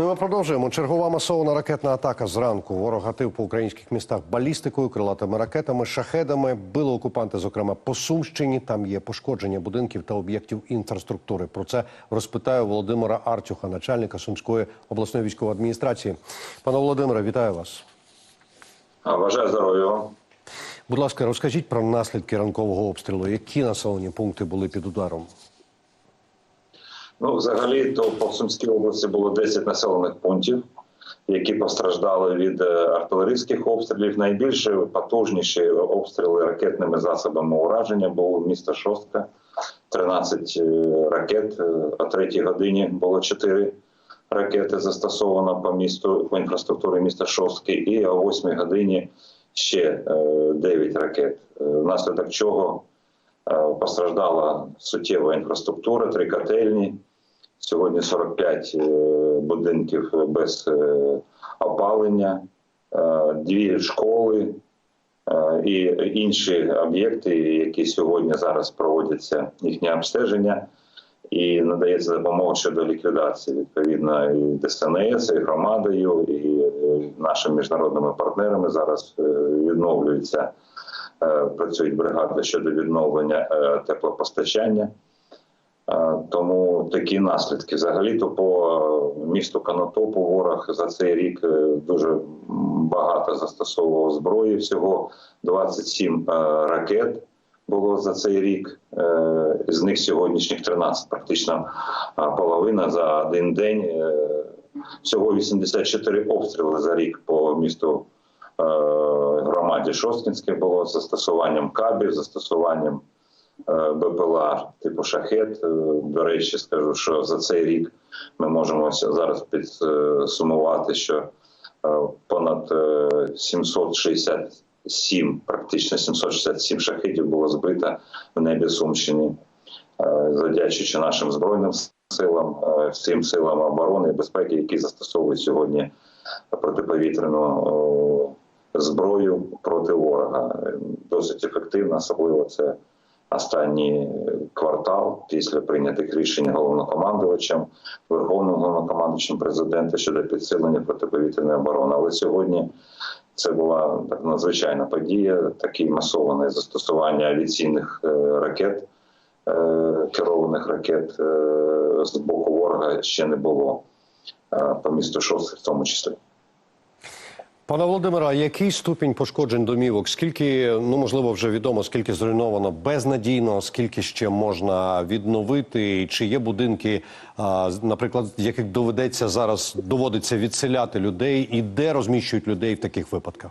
Ну, Ми продовжуємо. Чергова масована ракетна атака зранку. Ворог гатив по українських містах балістикою, крилатими ракетами, шахедами. Били окупанти, зокрема по Сумщині. Там є пошкодження будинків та об'єктів інфраструктури. Про це розпитаю Володимира Артюха, начальника Сумської обласної військової адміністрації. Пане Володимире, вітаю вас. А, Бажаю здоров'я вам. Будь ласка, розкажіть про наслідки ранкового обстрілу. Які населені пункти були під ударом? Ну, взагалі, то по Сумській області було 10 населених пунктів, які постраждали від е, артилерійських обстрілів. Найбільше потужніші обстріли ракетними засобами ураження було місто Шостка. 13 е, ракет. Е, О 3 годині було 4 ракети застосовано по місту по інфраструктурі міста Шостки, і о 8 годині ще е, 9 ракет. Внаслідок чого Постраждала суттєва інфраструктура, три котельні. Сьогодні 45 е, будинків без е, опалення, е, дві школи і інші об'єкти, які сьогодні зараз проводяться їхнє обстеження. І надається допомога щодо ліквідації відповідно і ДСНС, і громадою, і нашими міжнародними партнерами зараз відновлюється Е, працюють бригади щодо відновлення теплопостачання. Е, Тому такі наслідки. Взагалі, то по місту Конотопу ворог за цей рік е, дуже багато застосовував зброї. Всього 27 е, ракет було за цей рік. Е, З них сьогоднішніх 13, практично е, половина за один день. Е, Всього 84 обстріли за рік по місту е, громаді Шосткінське було застосуванням кабів, застосуванням е, БПЛА типу шахет. Е, До речі, скажу, що за цей рік ми можемо зараз підсумувати, що е, понад е, 767, практично 767 шахетів було збито в небі Сумщини, Е, завдячуючи нашим збройним силам, е, всім силам оборони і безпеки, які застосовують сьогодні протиповітряну зброю проти ворога. Досить ефективно, особливо це останній квартал після прийнятих рішень головнокомандувачем, верховним головнокомандувачем президента щодо підсилення протиповітряної оборони. Але сьогодні це була так надзвичайна подія, таке масоване застосування авіаційних е, ракет, е, керованих ракет е, з боку ворога ще не було е, по місту Шостки в тому числі. Пане Володимире, який ступінь пошкоджень домівок? Скільки, ну можливо, вже відомо, скільки зруйновано безнадійно, скільки ще можна відновити? Чи є будинки, наприклад, яких доведеться зараз доводиться відселяти людей, і де розміщують людей в таких випадках?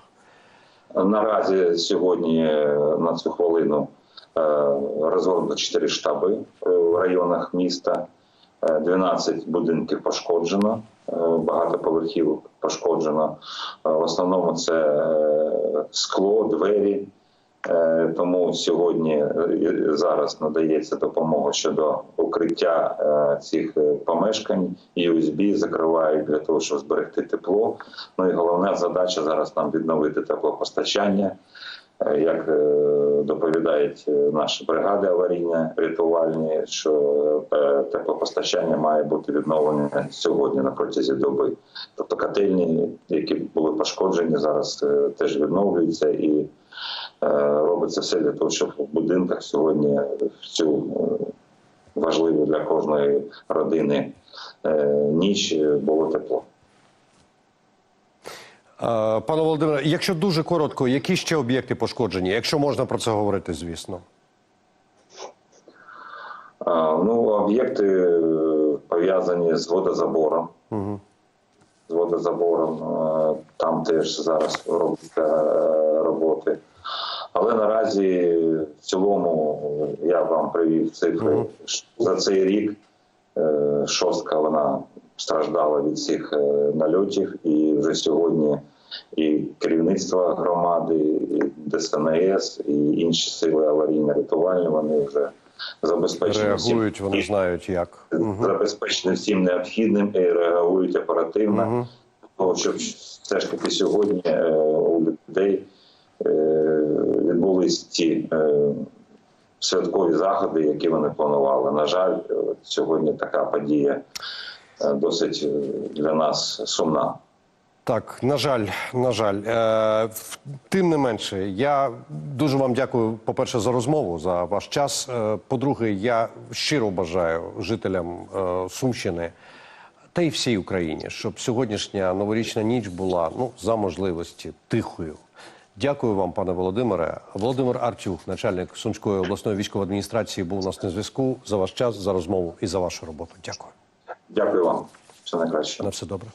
Наразі сьогодні е, на цю хвилину е, розгорнуто 4 штаби е, в районах міста. Е, 12 будинків пошкоджено, е, багато поверхів пошкоджено. Е, В основному це е, скло, двері. Е, Тому сьогодні зараз надається допомога щодо укриття цих помешкань. USB закривають для того, щоб зберегти тепло. Ну і головна задача зараз нам відновити теплопостачання. Як доповідають е, наші бригади аварійні рятувальні, що е, теплопостачання має бути відновлене сьогодні на протязі доби. Тобто котельні, які були пошкоджені, зараз е, теж відновлюються і робиться все для того, щоб в будинках сьогодні в цю е, важливу для кожної родини ніч було тепло. Пане Володимире, якщо дуже коротко, які ще об'єкти пошкоджені? Якщо можна про це говорити, звісно. А, Ну, об'єкти е, пов'язані з водозабором. Угу. З водозабором е, там теж зараз робляться е, роботи. Але наразі в цілому я вам привів цифри Мгм. за цей рік. Шостка вона страждала від цих нальотів, і вже сьогодні і керівництво громади, і ДСНС, і інші сили аварійно-рятувальні вони вже забезпечені всім вони знають як. Забезпечені всім необхідним і реагують оперативно, Угу. того, щоб все ж таки сьогодні е, у людей е, відбулись ті е, святкові заходи, які вони планували. На жаль, сьогодні така подія досить для нас сумна. Так, на жаль, на жаль. Е, тим не менше, я дуже вам дякую, по-перше, за розмову, за ваш час. Е, по-друге, я щиро бажаю жителям е, Сумщини та й всій Україні, щоб сьогоднішня новорічна ніч була ну, за можливості тихою. Дякую вам, пане Володимире. Володимир Артюх, начальник Сумської обласної військової адміністрації, був у нас на зв'язку за ваш час, за розмову і за вашу роботу. Дякую. Дякую вам. Все найкраще. На все добре.